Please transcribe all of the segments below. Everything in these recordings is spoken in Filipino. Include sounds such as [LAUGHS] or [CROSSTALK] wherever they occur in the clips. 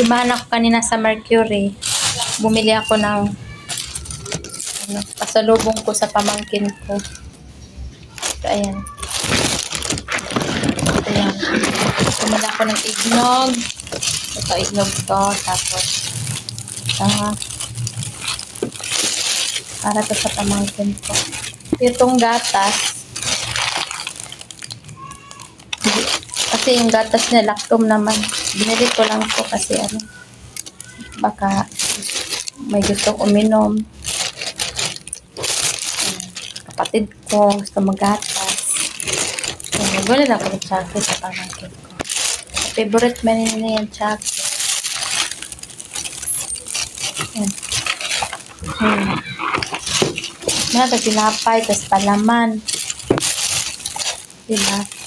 Dumaan ako kanina sa Mercury. Bumili ako ng ano, pasalubong ko sa pamangkin ko. So, ayan. Ayan. Bumili ako ng ignog. Ito, ignog to. Tapos, ah, para to sa pamangkin ko. Itong gatas, Kasi yung gatas niya, lactum naman. Binili ko lang po kasi ano, baka may gustong uminom. Kapatid ko, gusto magatas. So, nagwala na ako ng chocolate sa pamangkin ko. Favorite man niya yung chocolate. Ayan. Hmm. Nata, tinapay, tas palaman. Diba?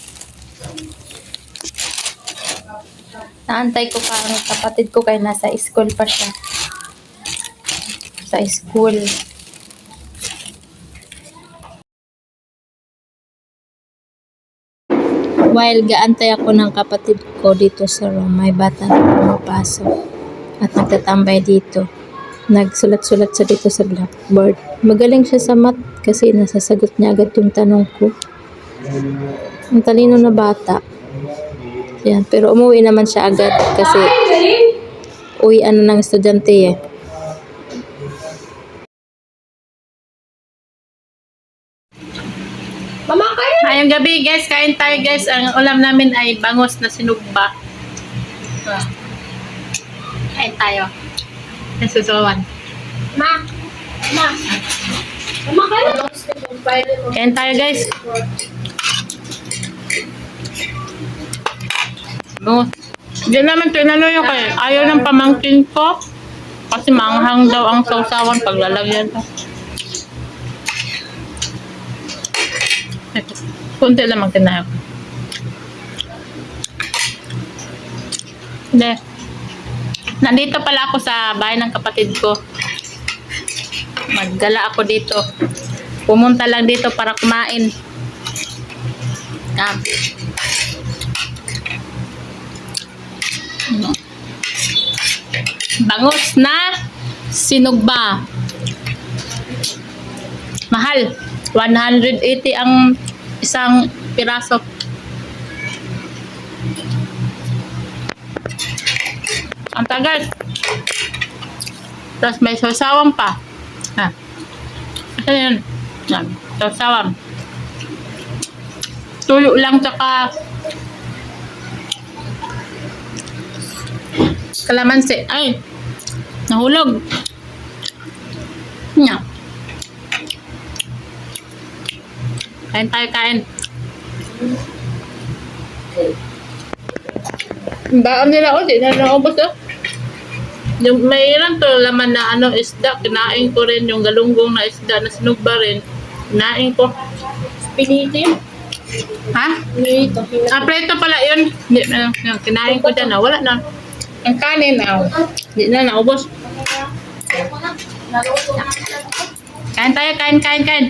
Naantay ko pa ang kapatid ko kaya nasa school pa siya. Sa school. While gaantay ako ng kapatid ko dito sa room, may bata na pumapasok at nagtatambay dito. Nagsulat-sulat siya dito sa blackboard. Magaling siya sa math kasi nasasagot niya agad yung tanong ko. Ang talino na bata. Yan, pero umuwi naman siya agad kasi uwi ano ng estudyante eh. Mama, kayo! Ayong gabi guys, kain tayo guys. Ang ulam namin ay bangos na sinugba. Kain tayo. Nasusawan. Ma! Ma! Kain tayo guys. Bangos. Hindi naman tinanong yung kay ayaw ng pamangkin ko. Kasi manghang daw ang sausawan pag lalagyan ko. [LAUGHS] Kunti lang magkinayo. Hindi. Nandito pala ako sa bahay ng kapatid ko. Maggala ako dito. Pumunta lang dito para kumain. Yan. Bangus na sinugba. Mahal. 180 ang isang piraso. Ang tagal. Tapos may sasawang pa. Ha. Ano yun? Yan. Sasawang. Tuyo lang tsaka kalamansi. Ay! Nahulog. Nya. Kain tayo, kain. Baon nila o, di na naubos o. Yung mayroon to laman na ano isda, kinain ko rin yung galunggong na isda na sinugba rin. Kinain ko. Pinito yun. Ha? Pinito. Ah, preto pala yun. Na, yung kinain ko dyan, ah, wala na. Ang kanin, ah, hindi na naubos. Kain tayo, kain, kain, kain.